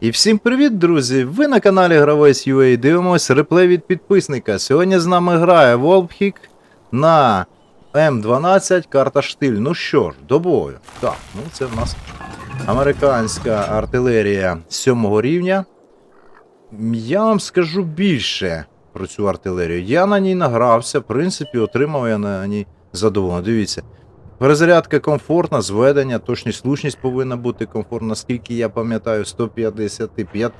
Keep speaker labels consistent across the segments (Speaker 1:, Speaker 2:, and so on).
Speaker 1: І всім привіт, друзі! Ви на каналі Гравець UA дивимось реплей від підписника. Сьогодні з нами грає Волпхік на М12 карта штиль. Ну що ж, до бою. Так, ну це в нас американська артилерія 7 рівня. Я вам скажу більше про цю артилерію. Я на ній награвся, в принципі, отримав я на ній задоволення. Дивіться. Перезарядка комфортна, зведення, точність слушність повинна бути комфортна, наскільки я пам'ятаю, 155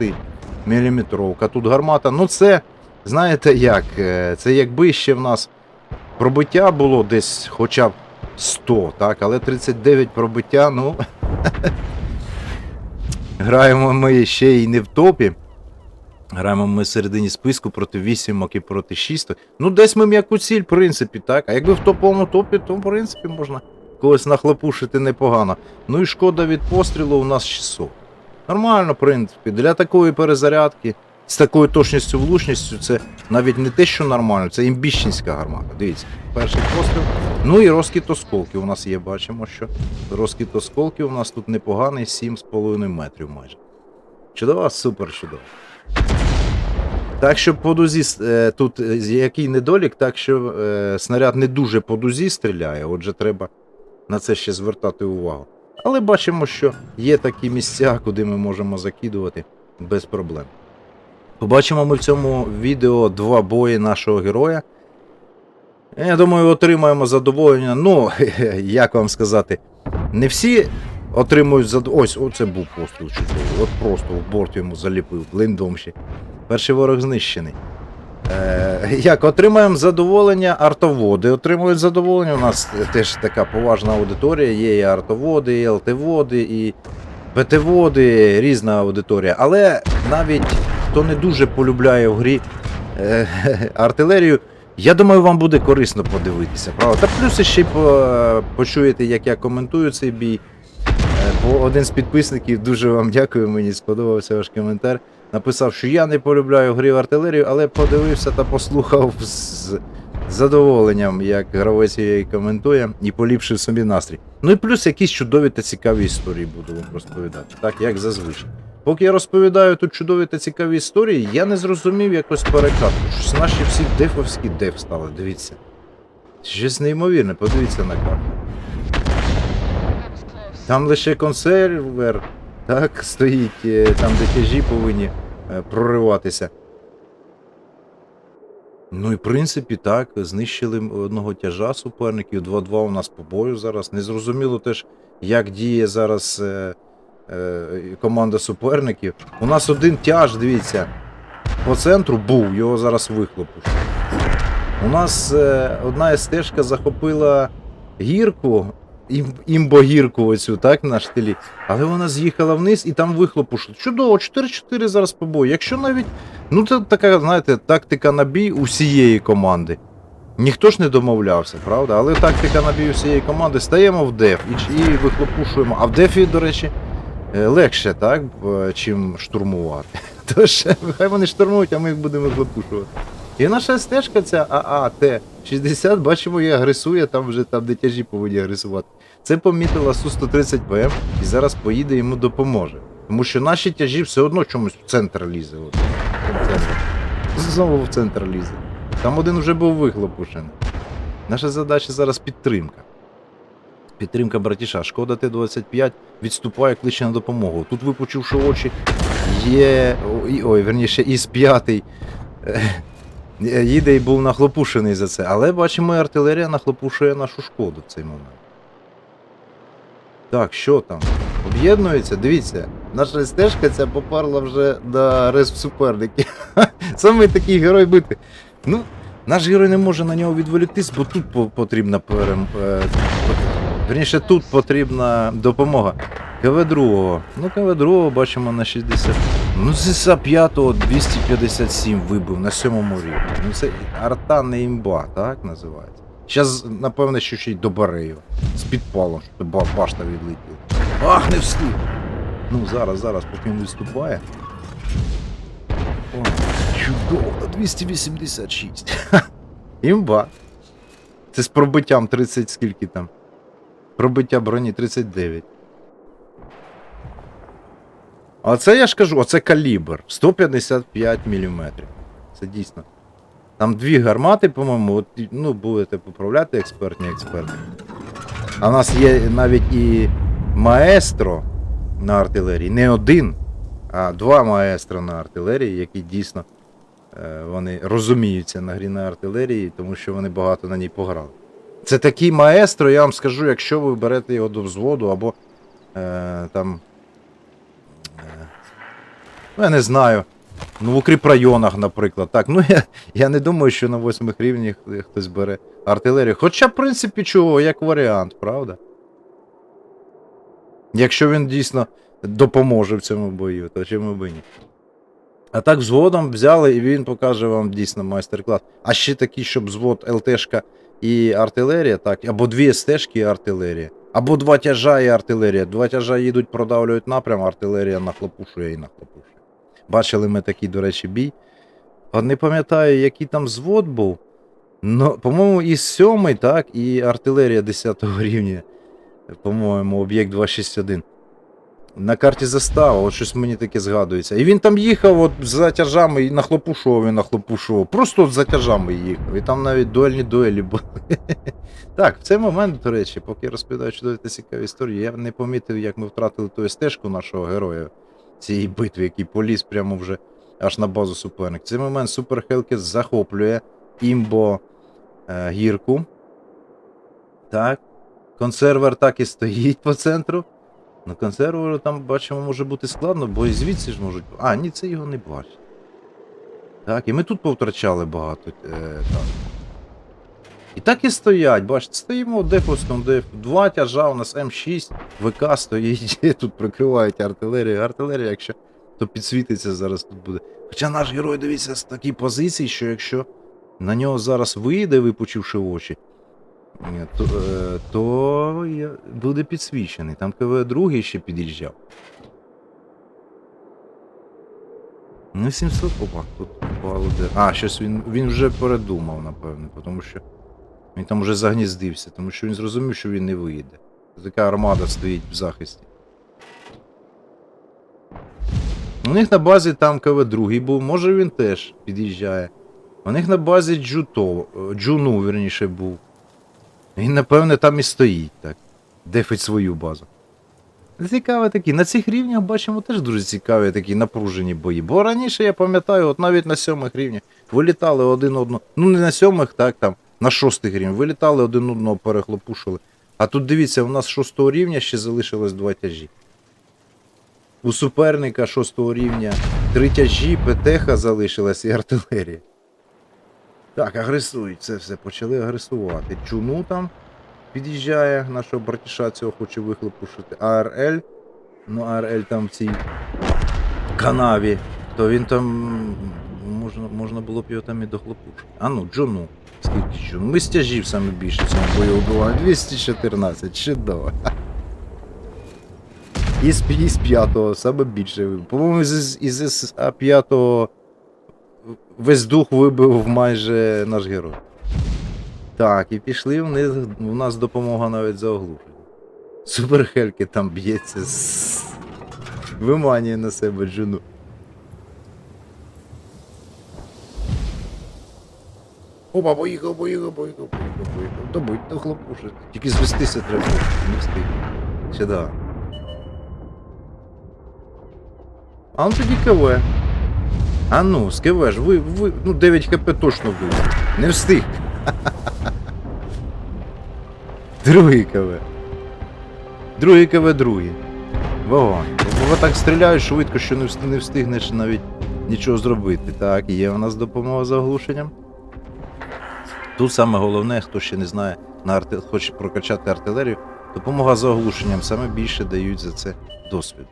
Speaker 1: мм. Тут гармата. Ну це, знаєте як, е, це якби ще в нас пробиття було десь хоча б 100, так, але 39 пробиття, ну. Граємо ми ще й не в топі. Граємо ми в середині списку проти вісімок і проти 6. Ну, десь ми м'яку ціль, в принципі, так. А якби в топовому топі, то в принципі можна когось нахлопушити непогано. Ну і шкода від пострілу у нас 600. Нормально, в принципі. Для такої перезарядки, з такою точністю влучністю, це навіть не те, що нормально, це імбіщенська гармата. Дивіться, перший постріл. Ну і розкіт осколків у нас є, бачимо, що розкіт осколків у нас тут непоганий, 7,5 метрів майже. Чудово, супер чудово. Так що по дузі е, тут е, який недолік, так що е, снаряд не дуже по дузі стріляє, отже, треба на це ще звертати увагу. Але бачимо, що є такі місця, куди ми можемо закидувати без проблем. Побачимо ми в цьому відео два бої нашого героя. Я думаю, отримаємо задоволення. Ну, як вам сказати, не всі отримують задоволення. Ось, оце був постріл чудовий. От просто в борт йому заліпив, блиндом ще. Перший ворог знищений. Е, як отримаємо задоволення артоводи. Отримують задоволення. У нас теж така поважна аудиторія. Є і артоводи, і ЛТ-води, і ПТ-води, різна аудиторія. Але навіть хто не дуже полюбляє в грі е, артилерію, я думаю, вам буде корисно подивитися. Правда? Та плюс ще й по, почуєте, як я коментую цей бій. Е, Бо один з підписників дуже вам дякую, мені сподобався ваш коментар. Написав, що я не полюбляю грі в артилерію, але подивився та послухав з задоволенням, як гравець її коментує, і поліпшив собі настрій. Ну і плюс якісь чудові та цікаві історії буду вам розповідати, так як зазвичай. Поки я розповідаю тут чудові та цікаві історії, я не зрозумів якось перекатку. Щось наші всі дефовські деф стали, дивіться. Щось неймовірне, подивіться на карту. Там лише консервер, так, стоїть, е, там де тяжі повинні е, прориватися. Ну і в принципі так, знищили одного тяжа суперників, 2-2 у нас по бою зараз. Незрозуміло теж, як діє зараз е, е, команда суперників. У нас один тяж, дивіться, по центру був, його зараз вихлопуть. У нас е, одна стежка захопила гірку, ім, імбогірку оцю, так, на штилі. Але вона з'їхала вниз і там вихлопу. шло. Чудово, 4-4 зараз по бою. Якщо навіть. Ну, це така, знаєте, тактика на бій усієї команди. Ніхто ж не домовлявся, правда? Але тактика на бій усієї команди стаємо в деф і, і вихлопушуємо. А в дефі, до речі, е, легше, так, чим штурмувати. Тож, хай вони штурмують, а ми їх будемо вихлопушувати. І наша стежка ця ААТ-60, бачимо, і агресує, там вже там дитяжі повинні агресувати. Це помітила Су-130 ПМ і зараз поїде йому допоможе. Тому що наші тяжі все одно чомусь в центр лізе. От. Знову в центр лізе. Там один вже був вихлопушений. Наша задача зараз підтримка. Підтримка братіша. Шкода Т-25 відступає, кличе на допомогу. Тут випучивши очі, є. Ой, верніше, із п'ятий. Е, Їде і був нахлопушений за це. Але бачимо, і артилерія нахлопушує нашу шкоду в цей момент. Так, що там? Об'єднується? Дивіться, наша стежка ця попарла вже на респ суперників. Саме такий герой бити. Ну, наш герой не може на нього відволіктись, бо тут потрібна перем... е, Верніше, тут потрібна допомога. КВ-2. Ну, КВ-2 бачимо на 60. Ну, ЗСА 5 257 вибив на сьомому рівні. Ну це арта не імба, так називається. Зараз, напевне, що ще й до Барею. З підпалом, щоб башта відлетіла. Ах, не встиг! Ну, зараз, зараз, поки він виступає. О, чудово, 286. Ха, Імба. Це з пробиттям 30 скільки там? Пробиття броні 39. А це я ж кажу, оце калібр 155 мм. Це дійсно. Там дві гармати, по-моєму, от, ну, будете поправляти експертні експерти. А в нас є навіть і маестро на артилерії. Не один, а два маестро на артилерії, які дійсно е, вони розуміються на грі на артилерії, тому що вони багато на ній пограли. Це такий маестро, я вам скажу, якщо ви берете його до взводу або е, там. Ну, я не знаю. Ну, в укріпрайонах, наприклад. Так, ну я, я не думаю, що на восьмих рівнях хтось бере артилерію. Хоча, в принципі, чого, як варіант, правда? Якщо він дійсно допоможе в цьому бою, то чому б і ні. А так взводом взяли і він покаже вам дійсно майстер-клас. А ще такий, щоб взвод ЛТшка і артилерія, так, або дві стежки і артилерія. Або два тяжа і артилерія. Два тяжа їдуть, продавлюють напрям, артилерія нахлопушує і нахлопушує. Бачили ми такий, до речі, бій. От не пам'ятаю, який там звод був. Ну, по-моєму, і сьомий, так, і артилерія 10 рівня. По-моєму, об'єкт 261. На карті застава, от щось мені таке згадується. І він там їхав от за тяжами і нахлопушував і нахлопушував. Просто от за тяжами їхав. І там навіть дуельні дуелі були. Так, в цей момент, до речі, поки я розповідаю чудові та цікаві історії, я не помітив, як ми втратили ту стежку нашого героя цієї битви, який поліз прямо вже аж на базу суперник. В цей момент Супер Хелкіс захоплює імбо е, гірку. Так. Консервер так і стоїть по центру. На консерверу там, бачимо, може бути складно, бо і звідси ж можуть. А, ні, це його не бачить. Так, і ми тут повтрачали багато. Е, так. І так і стоять, бачите, стоїмо в дефовському дефу. Два тяжа, у нас М6, ВК стоїть, тут прикривають артилерію. Артилерія, якщо то підсвітиться зараз тут буде. Хоча наш герой дивіться з такій позиції, що якщо на нього зараз вийде, випучивши очі, е, то, е, то буде підсвічений. Там КВ другий ще під'їжджав. Ну, 700, опа, тут попало де. А, щось він, він вже передумав, напевне, тому що він там вже загніздився, тому що він зрозумів, що він не вийде. Така армада стоїть в захисті. У них на базі там КВ другий був, може він теж під'їжджає. У них на базі Джуто, е, Джуну, верніше, був. Він, напевне, там і стоїть, так. Дефить свою базу. Цікаві такі. На цих рівнях бачимо теж дуже цікаві такі напружені бої. Бо раніше я пам'ятаю, от навіть на сьомих рівнях вилітали один одного. Ну не на сьомих, так там, на шостих рівнях. Вилітали один одного, перехлопушили. А тут дивіться, у нас шостого рівня ще залишилось два тяжі. У суперника шостого рівня три тяжі, ПТХ залишилась і артилерія. Так, агресують, це все почали агресувати. Чуну там під'їжджає, нашого братіша цього хоче вихлопушити. АРЛ. Ну, АРЛ там в цій канаві, то він там. Можна, можна було б його там і дохлопушити. А ну, Джуну. Скільки Джуну? Ми стяжів саме більше цьому бою вбиваємо. 214, чудово. Із, із п'ятого саме більше вибив. По-моєму, із, із, із а п'ятого весь дух вибив майже наш герой. Так, і пішли в у нас допомога навіть за оглушення. Суперхельки там б'ється з... Виманює на себе джуну. Опа, поїхав, поїхав, поїхав, поїхав, поїхав. Добудь, ну хлопушить. Тільки звестися треба, не встиг. Ще да. А ну тоді КВ. А ну, з КВ ж ви, ви, ну 9 хп точно вбив. Не встиг. Другий КВ. Другий КВ, другий. Вогонь. Бо так стріляють швидко, що не не встигнеш навіть нічого зробити. Так, є у нас допомога за оглушенням. Тут саме головне, хто ще не знає, на арти... хоче прокачати артилерію, допомога за оглушенням саме більше дають за це досвід.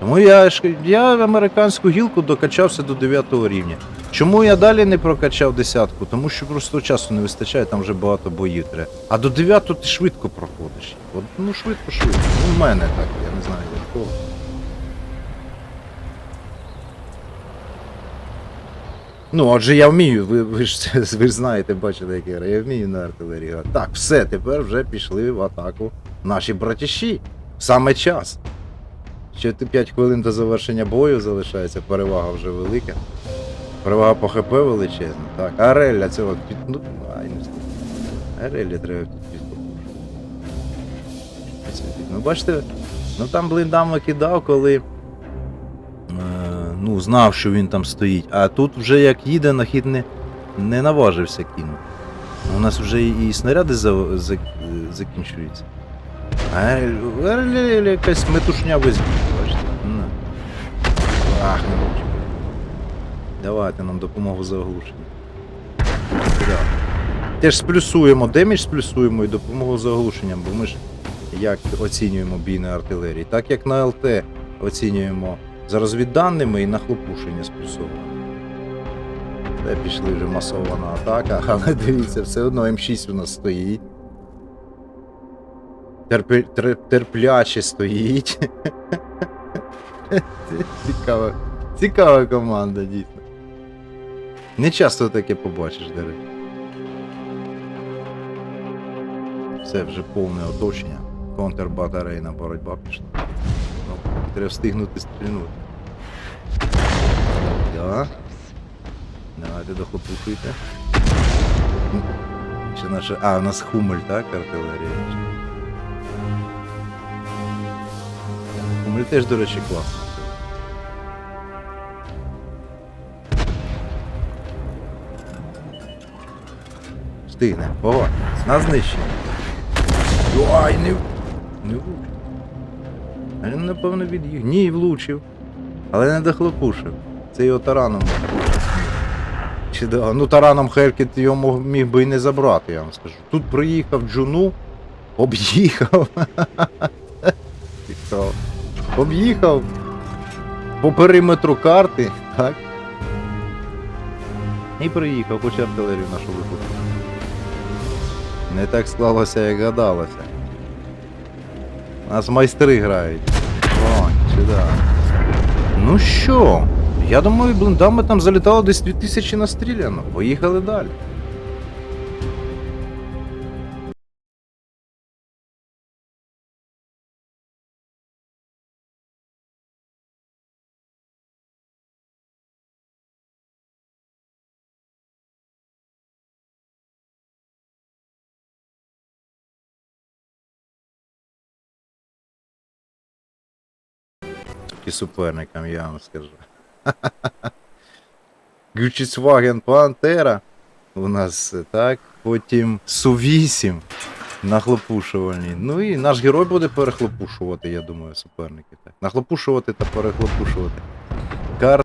Speaker 1: Тому я, я американську гілку докачався до 9 рівня. Чому я далі не прокачав десятку? Тому що просто часу не вистачає, там вже багато боїв треба. А до 9 ти швидко проходиш. От, ну швидко, швидко. Ну, мене так, я не знаю як кого. Ну, отже, я вмію, ви, ви ж ви ж знаєте, бачите, як я граю. Я вмію на артилерії. Так, все, тепер вже пішли в атаку наші братіші. Саме час. Ще 5 хвилин до завершення бою залишається, перевага вже велика. Перевага по ХП величезна, так. А Релля цього під. Ну, ай, не знаю. А треба під. Ну бачите, ну там блиндами кидав, коли. Ну, знав, що він там стоїть. А тут вже як їде, на хід не, не наважився кинути. У нас вже і, снаряди за, за, закінчуються. А якась метушня весь бачите. Ну. Ах, не можу. Давайте нам допомогу за оглушення. Теж сплюсуємо, демідж сплюсуємо і допомогу за оглушенням, бо ми ж як оцінюємо бій артилерії, так як на ЛТ оцінюємо за розвідданими і на хлопушення сплюсовуємо. Пішли вже масована атака, але дивіться, все одно М6 у нас стоїть. Терпи, тер- терпляче стоїть. Цікава, цікава команда, дійсно. Не часто таке побачиш, до. Все вже повне оточення. Контрбатарейна боротьба пішла. Треба встигнути стрільнути. Да. Давайте дохлопухуйте. М, Ще наша. А, у нас хумель, так, артилерія. Хумель теж, до речі, класно. Встигне. Ого, на знищення. Ой, не, не. Він, напевно, від'їв. Ні, влучив. Але не дохлопушив. Це його тараном. Чи? Ну тараном Херкіт його міг би і не забрати, я вам скажу. Тут приїхав Джуну, об'їхав. Об'їхав по периметру карти, так? І приїхав, хоч артилерію нашу викупив. Не так склалося, як гадалося. У нас майстри грають. Сюди. Ну що? Я думаю, блиндами там залітало десь 2000 настріляно. Поїхали далі. І суперникам, я вам скажу. Гючісваген Пантера у нас е, так. Потім Су-8 на хлопушувальній. Ну і наш герой буде перехлопушувати, я думаю, суперники. Так. Нахлопушувати та перехлопушувати. Кар...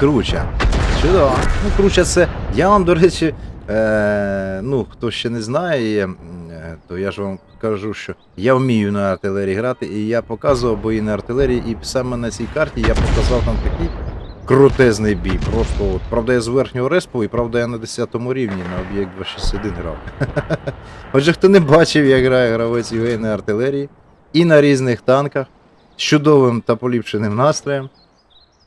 Speaker 1: Круча. Чудово. Ну, круча це. Я вам, до речі, е... ну, хто ще не знає, то я ж вам кажу, що я вмію на артилерії грати, і я показував бої на артилерії, і саме на цій карті я показав там такий крутезний бій. Просто от. Правда, я з верхнього респу, і правда, я на 10 рівні на об'єкт 261 грав. Отже, хто не бачив, як грає гравець UA на артилерії і на різних танках з чудовим та поліпшеним настроєм,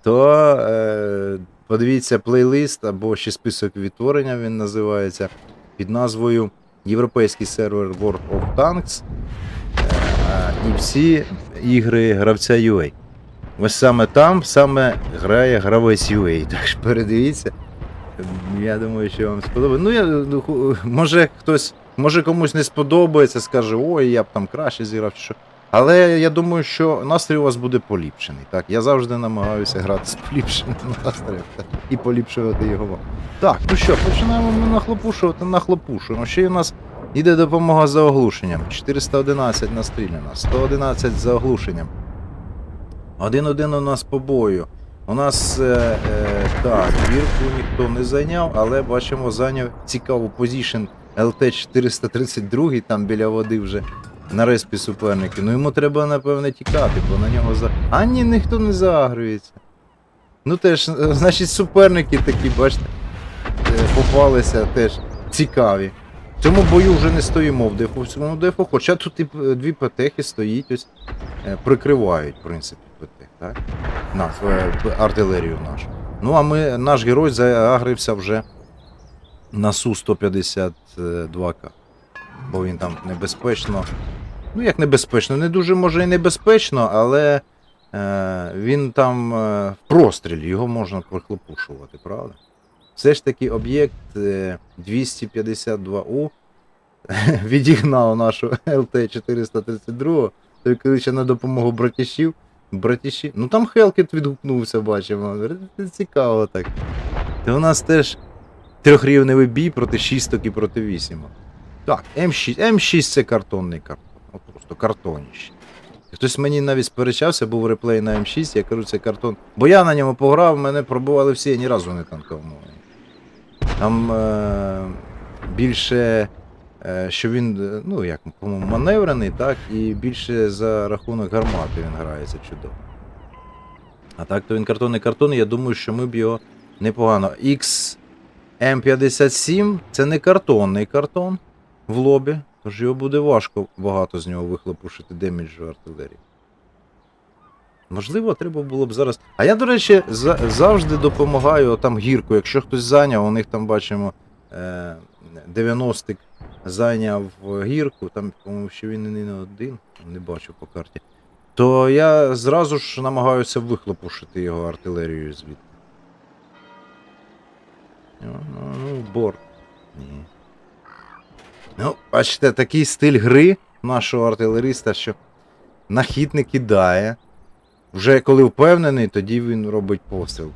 Speaker 1: то е, подивіться плейлист або ще список відтворення він називається під назвою Європейський сервер World of Tanks е, і всі ігри гравця UA. Ось саме там саме грає гравець UA. Так що передивіться. Я думаю, що вам сподобається. Ну, я, ну, може хтось, може комусь не сподобається, скаже, ой, я б там краще зіграв чи що. Але я думаю, що настрій у вас буде поліпшений. Так, я завжди намагаюся грати з поліпшеним настроєм і поліпшувати його. Так, ну що, починаємо ми нахлопушувати, нахлопушуємо. Ще й у нас іде допомога за оглушенням. 411 настріляно, 111 за оглушенням. Один-один у нас по бою. У нас е, е, так, вірку ніхто не зайняв, але бачимо, зайняв цікаву позішн ЛТ-432, там біля води вже на респі суперники. Ну йому треба, напевне, тікати, бо на нього за. А ні, ніхто не заагрується. Ну теж, е, значить, суперники такі, бачите, е, попалися теж цікаві. В цьому бою вже не стоїмо в дефу, в дефу, хоча тут і е, дві петехи стоїть, ось прикривають, в принципі, ПТ, так? На, е, артилерію нашу. Ну, а ми, наш герой заагрився вже на Су-152К. Бо він там небезпечно. Ну, як небезпечно, не дуже може і небезпечно, але е, він там е, прострілі, його можна прихлопушувати, правда? Все ж таки об'єкт е, 252У відігнав нашу ЛТ-432, той коли ще на допомогу братішів. Братіші. Ну там Хелкет відгукнувся, бачимо. Це Цікаво так. То у нас теж трьохрівневий бій проти шісток і проти вісімок. Так, М6. М6 це картонний картон. Просто картоніще. Хтось мені навіть сперечався, був реплей на М6, я кажу, це картон. Бо я на ньому пограв, мене пробували всі, я ні разу не танкував. Там е- більше, е- що він, е, ну як, по-моєму, маневрений, так, і більше за рахунок гармати він грається чудово. А так, то він картонний картон, я думаю, що ми б його непогано. XM57 це не картонний картон в лобі, тож його буде важко багато з нього вихлопушити деміджу артилерії. Можливо, треба було б зараз. А я, до речі, за- завжди допомагаю там гірку. Якщо хтось зайняв, у них там бачимо е, 90-ик зайняв гірку, там, по-моєму, ще він і не один, не бачу по карті. То я зразу ж намагаюся вихлопушити його артилерією звідти. Ну, ну, борт. Ні. Ну, бачите, такий стиль гри нашого артилериста, що на хід не кидає. Вже коли впевнений, тоді він робить постріл.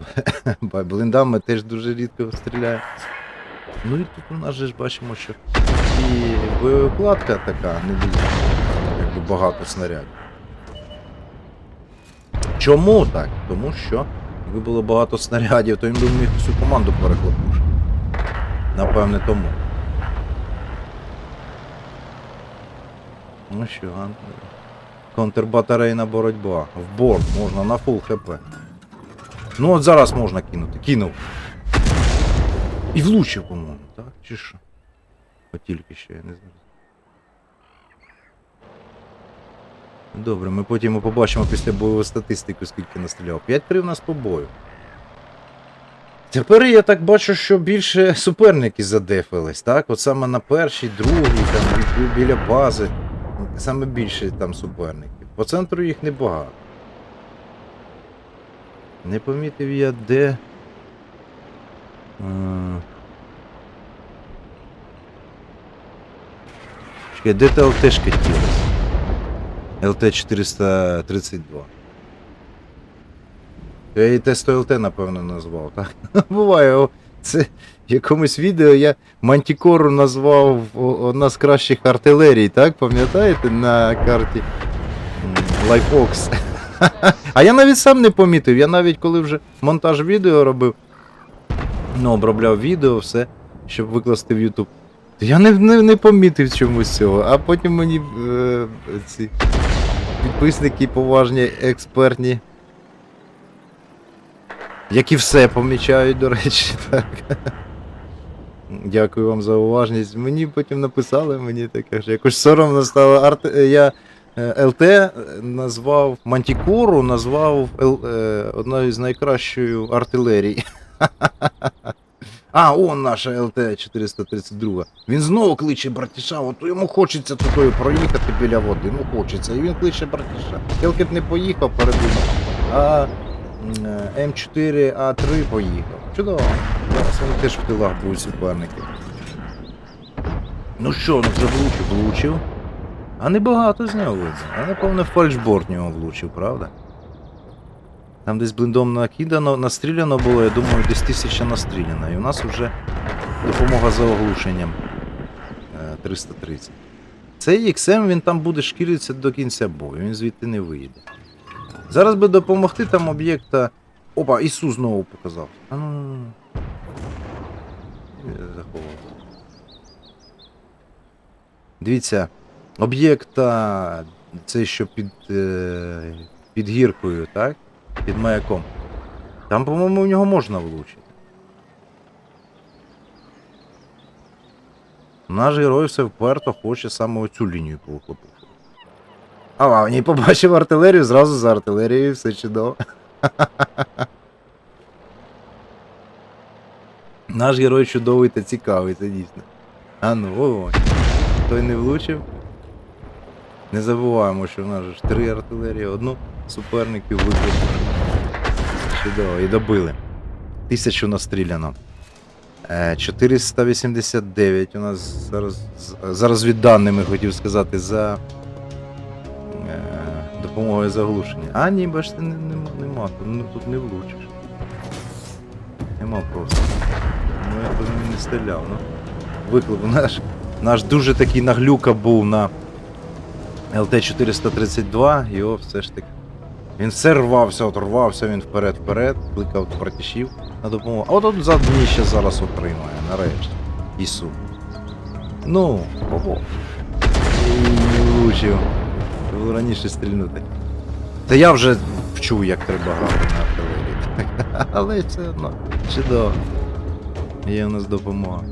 Speaker 1: Блиндами теж дуже рідко стріляє. Ну і тут у нас же ж бачимо, що і боєукладка така, не дуже якби багато снарядів. Чому так? Тому що якби було багато снарядів, то він би міг всю команду перехлопушити. Напевне, тому. Ну що, а? контрбатарейна боротьба. В борт можна на фул хп. Ну от зараз можна кинути. Кинув. І влучив, по-моєму, так? Чи що? От тільки ще, я не знаю. Добре, ми потім побачимо після бойової статистики, скільки настріляв. 5-3 в нас по бою. Тепер я так бачу, що більше суперники задефились, так? От саме на першій, другій, там, бі- біля бази. Саме більше там суперників. По центру їх небагато. Не помітив я де. Е, Чекай, де та ЛТшка ділась? ЛТ-432. Я її тесто ЛТ, напевно, назвав, так? Буває, це якомусь відео я Мантікору назвав одна з кращих артилерій, так? Пам'ятаєте на карті LifeOx? А я навіть сам не помітив. Я навіть коли вже монтаж відео робив, ну, обробляв відео, все, щоб викласти в YouTube. Я не, не, не помітив чомусь цього, а потім мені е, ці підписники поважні, експертні. Які все помічають, до речі, так. Дякую вам за уважність. Мені потім написали, мені таке ж якось соромно стало. Арт... е, Я е, ЛТ назвав Мантікору, назвав Л... е, одною з найкращою артилерій. А, он наша ЛТ-432. Він знову кличе братіша, от йому хочеться тутою проїхати біля води. Ну хочеться. І він кличе братіша. Хелкет не поїхав, передумав. А е, М4А3 поїхав. Чудово. Зараз вони теж в тилах будуть суперники. Ну що, ну вже влучив, влучив. А небагато з нього видно. А напевно фальшборд нього влучив, правда? Там десь блиндом накидано, настріляно було, я думаю, десь тисяча настріляна. І у нас вже допомога за оглушенням е, 330. Цей XM він там буде шкіритися до кінця бою, він звідти не вийде. Зараз би допомогти там об'єкта. Опа, Ісу знову показав. А ну, ну, ну. Дивіться, об'єкта цей, що під, е, під гіркою, так? Під маяком. Там, по-моєму, в нього можна влучити. Наш герой все вперто хоче саме оцю лінію повихлопити. А, він побачив артилерію, зразу за артилерією, все чудово. Наш герой чудовий та цікавий, це дійсно. А ну, той не влучив. Не забуваємо, що в нас ж три артилерії, одну суперників викликали. Чудово, і добили. Тисячу настріляно. Е, 489 у нас зараз, з- за розвідданими хотів сказати, за е, допомогою заглушення. А, ні, бачите, не- нема, нема ну, тут не влучиш. Нема просто. Ну я би не стріляв, ну. Виклик наш, наш дуже такий наглюка був на ЛТ-432, його все ж таки. Він все рвався, от рвався він вперед-вперед, кликав братішів на допомогу. А от от за ще зараз отримає, нарешті. Ісу. Ну, не влучив. Треба раніше стрільнути. Та я вже вчу, як треба грати на артилерії. Але все одно. Чудово. Є у нас допомога.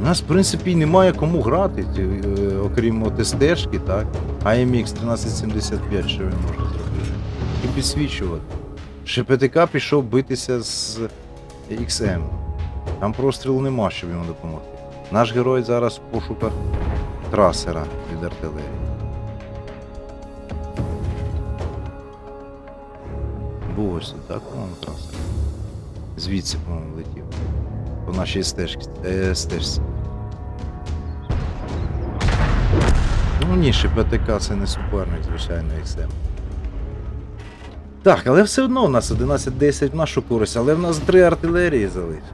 Speaker 1: У нас, в принципі, немає кому грати, е, окрім от СТ-шки, так? AMX 1375, що він може зробити? І підсвічувати. ШПТК пішов битися з XM. Там прострілу нема, щоб йому допомогти. Наш герой зараз в пошуках трасера від артилерії. Був ось тут, так, по-моєму, трасер. Звідси, по-моєму, летів. По нашій стежці. Е, стежці. Ну ні, ШПТК це не суперник, звичайно, XM. Так, але все одно у нас 11-10 в нашу користь, але в нас три артилерії залишилось.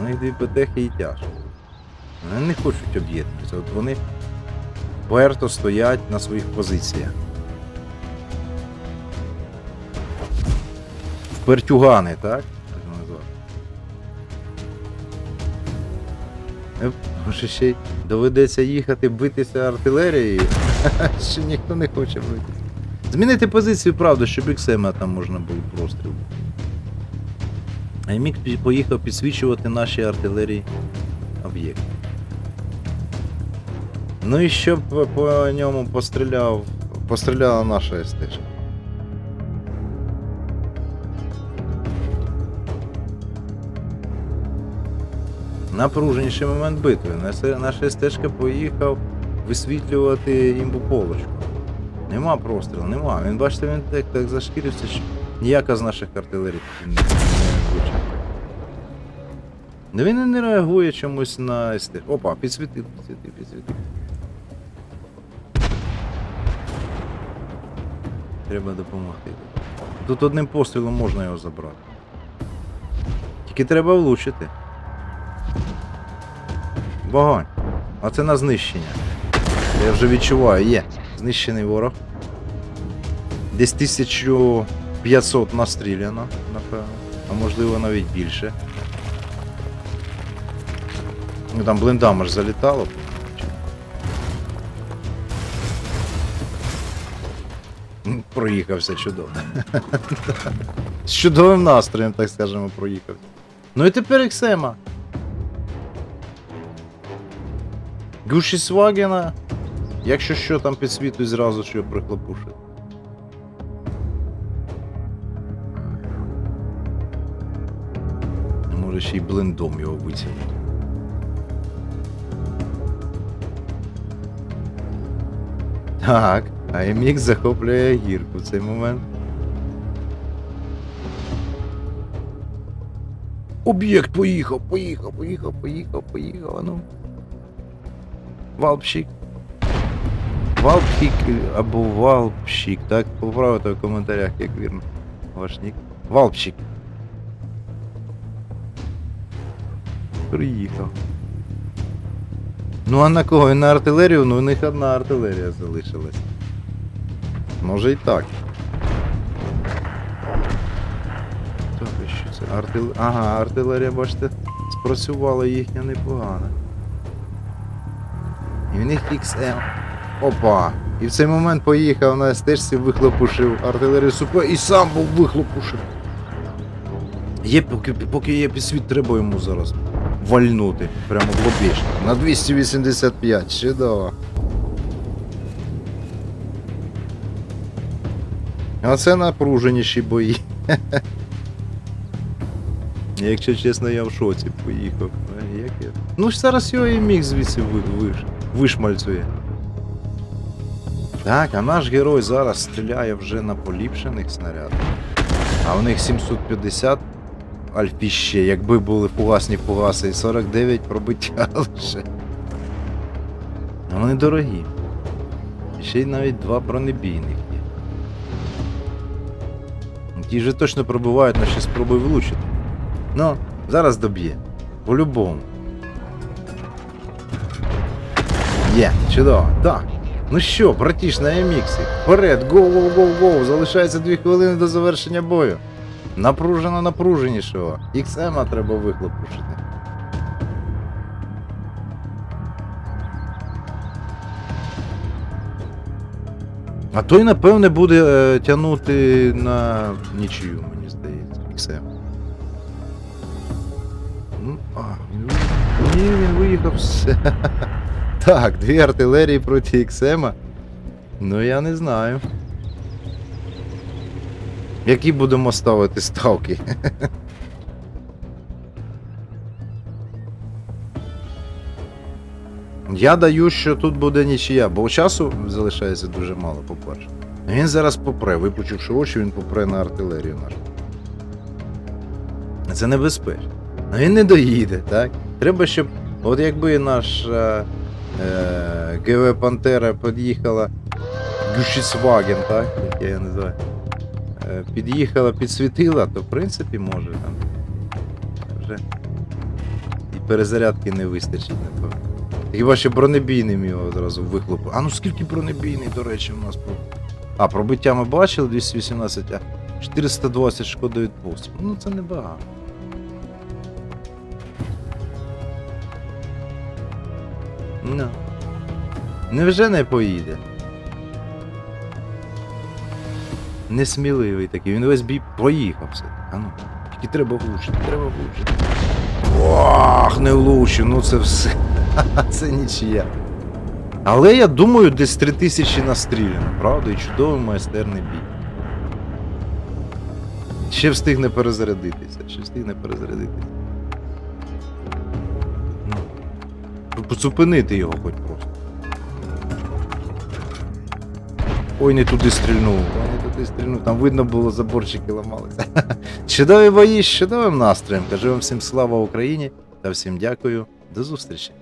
Speaker 1: У них дві ПТХи і тяжко. Вони не хочуть об'єднатися. От вони вперто стоять на своїх позиціях. Впертюгани, так? Е, Може ще й доведеться їхати битися артилерією, що ніхто не хоче битися. Змінити позицію, правда, щоб XM там можна було простріл. А міг поїхав підсвічувати наші артилерії об'єкти. Ну і щоб по ньому постріляв, постріляла наша СТ. Напруженіший момент битви. Наша- Наша СТ поїхав висвітлювати імбу полочку. Нема прострілу, нема. Він бачите, він так, так зашкірився, що ніяка з наших артилерій не, влучить. Ну він і не реагує чомусь на СТ. Опа, підсвітив, підсвітив, підсвітив. Треба допомогти. Тут одним пострілом можна його забрати. Тільки треба влучити. Вогонь. А це на знищення. Я вже відчуваю, є. Знищений ворог. Десь 1500 настріляно, напевно. А можливо навіть більше. Ну там блиндам аж залітало. Проїхався чудово. З чудовим настроєм, так скажемо, проїхався. Ну і тепер Ексема. Гушісвагена. Якщо що, там підсвітуй зразу, що прихлопушить. Може ще й блендом його витягнути. Так, а MX захоплює гірку в цей момент. Об'єкт поїхав, поїхав, поїхав, поїхав, поїхав, а ну. Валпщик. Валпхік або Валпщик, так? Поправте в коментарях, як вірно. Ваш нік. Валпщик. Приїхав. Ну а на кого? І на артилерію? Ну у них одна артилерія залишилась. Може і так. Так, що це? Артил... Ага, артилерія, бачите, спрацювала їхня непогано. І в них XM. Опа! І в цей момент поїхав на стежці, вихлопушив артилерію супер і сам був вихлопушив. Є, поки, поки є підсвіт, треба йому зараз вальнути. Прямо в лобіж. На 285, чудово. А це напруженіші бої. Якщо чесно, я в шоці поїхав. Як я... Ну ж зараз його і міг звідси виш, вишмальцює. Так, а наш герой зараз стріляє вже на поліпшених снарядах. А в них 750 альфіще, якби були фугасні фугаси, і 49 пробиття лише. Вони дорогі. І ще й навіть два бронебійних Ті вже точно пробивають, наші спроби влучити. Ну, зараз доб'є. По-любому. Є, чудово. Так. Ну що, братіш, на еміксі. Вперед, гоу, гоу, гоу, гоу. Залишається дві хвилини до завершення бою. Напружено напруженішого. XM треба вихлопушити. А той, напевне, буде е, тягнути на нічию, мені здається. XM. Ну, а, ні, він виїхав все. Так, дві артилерії проти XM. Ну я не знаю. Які будемо ставити ставки? Я даю, що тут буде нічия, бо часу залишається дуже мало, по-перше. Він зараз попре, випучивши очі, він попре на артилерію нашу. Це небезпечно. Він не доїде, так? Треба, щоб. От якби наш е, ГВ Пантера під'їхала. Гюшісваген, так? Як я називаю. Е, під'їхала, підсвітила, то в принципі може там. Вже. І перезарядки не вистачить, напевно. Хіба ще бронебійним його одразу вихлопу. А ну скільки бронебійний, до речі, у нас про. А, пробиття ми бачили 218, а 420 шкода від пострілу. Ну це небагато. Ну. Невже не поїде? Несміливий такий, він весь бій поїхав все. А ну, тільки треба влучити, треба влучити. Ох, не влучив, ну це все. Це нічия. Але я думаю, десь 3000 настріляно, правда? І чудовий майстерний бій. Ще встигне перезарядитися, ще встигне перезарядитися. Ну, Зупинити його хоч просто. Ой, не туди стрільнув. Ой, не туди стрільнув. Там видно було, заборчики ламалися. Чудові бої з чудовим настроєм. Кажу вам всім слава Україні та всім дякую. До зустрічі.